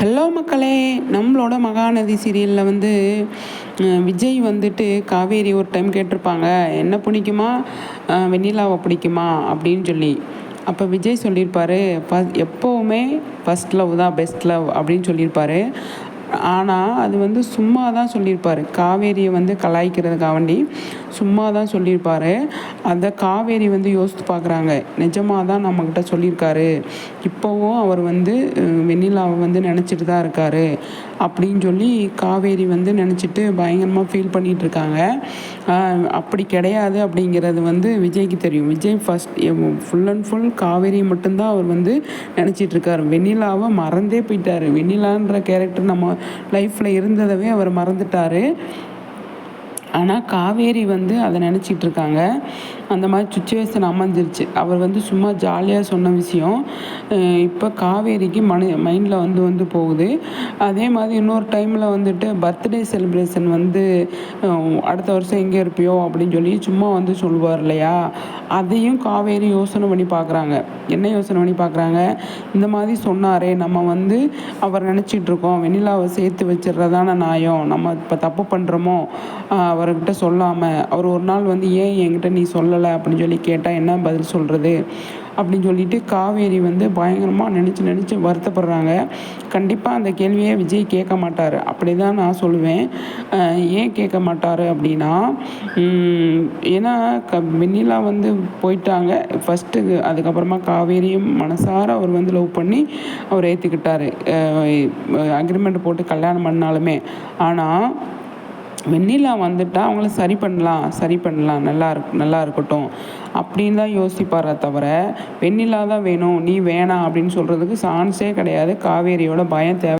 Hello மக்களே நம்மளோட மகாநதி சீரியலில் வந்து விஜய் வந்துட்டு காவேரி ஒரு டைம் கேட்டிருப்பாங்க. என்ன பிடிக்குமா? வெண்ணிலாவை பிடிக்குமா? அப்படின்னு சொல்லி. அப்போ விஜய் சொல்லியிருப்பாரு ஃப எப்போவுமே ஃபஸ்ட் லவ் தான் பெஸ்ட் லவ் அப்படின்னு சொல்லியிருப்பாரு. ஆனால் அது வந்து சும்மா தான் சொல்லியிருப்பார். காவேரியை வந்து கலாய்க்கிறதுக்காக வேண்டி. சும்மா தான் சொல்லியிருப்பாரு. அதை காவேரி வந்து யோசித்து பார்க்குறாங்க. நிஜமாக தான் நம்மக்கிட்ட சொல்லியிருக்காரு. இப்போவும் அவர் வந்து வெண்ணிலாவை வந்து நினச்சிட்டு தான் இருக்காரு. அப்படின்னு சொல்லி காவேரி வந்து நினச்சிட்டு பயங்கரமாக ஃபீல் பண்ணிகிட்டு இருக்காங்க. அப்படி கிடையாது அப்படிங்கிறது வந்து விஜய்க்கு தெரியும். Vijay first full and full Kaveri மட்டும்தான் அவர் வந்து நினச்சிட்டுருக்காரு வெண்ணிலாவை மறந்தே போயிட்டார். வெண்ணிலான்ற கேரக்டர் நம்ம லைஃப்பில் இருந்ததவே அவர் மறந்துட்டார். ஆனால் காவேரி வந்து அதை நினச்சிட்டு இருக்காங்க. அந்த மாதிரி சுச்சுவேஷன் அமைஞ்சிருச்சு. அவர் வந்து சும்மா ஜாலியாக சொன்ன விஷயம். இப்போ காவேரிக்கு மனு மைண்டில் வந்து வந்து போகுது. அதே மாதிரி இன்னொரு டைமில் வந்துட்டு பர்த்டே செலிப்ரேஷன் வந்து அடுத்த வருஷம் எங்கே இருப்பியோ அப்படின்னு சொல்லி சும்மா வந்து சொல்லுவார் இல்லையா? அதையும் காவேரி யோசனை பண்ணி பார்க்குறாங்க. என்ன யோசனை பண்ணி பார்க்குறாங்க? இந்த மாதிரி சொன்னாரே நம்ம வந்து அவர் நினச்சிட்டு இருக்கோம் வெண்ணிலாவை சேர்த்து வச்சிடுறதான நியாயம். நம்ம இப்போ தப்பு பண்ணுறோமோ அவர்கிட்ட சொல்லாமல் அவர் ஒரு நாள் வந்து ஏன் என்கிட்ட நீ சொல்லலை? அப்படின்னு சொல்லி கேட்டால் என்ன பதில் சொல்கிறது அப்படின்னு சொல்லிட்டு காவேரி வந்து பயங்கரமாக நினச்சி நினச்சி வருத்தப்படுறாங்க. கண்டிப்பாக அந்த கேள்வியை விஜய் கேட்க மாட்டார். அப்படி தான் நான் சொல்லுவேன். ஏன் கேட்க மாட்டார் அப்படின்னா ஏன்னா க வெண்ணிலா வந்து போயிட்டாங்க. ஃபஸ்ட்டு அதுக்கப்புறமா காவேரியும் மனசார அவர் வந்து லவ் பண்ணி அவர் ஏற்றுக்கிட்டார் அக்ரிமெண்ட் போட்டு கல்யாணம் பண்ணாலுமே. ஆனால் வெண்ணிலா வந்துட்டா அவங்கள சரி பண்ணலாம் சரி பண்ணலாம். நல்லா இருக் நல்லா இருக்கட்டும். அப்படின்னு தான் யோசிப்பாரே தவிர வெண்ணிலா தான் வேணும் நீ வேணாம் அப்படின்னு சொல்கிறதுக்கு சான்ஸே கிடையாது. காவேரியோட பயம் தேவை.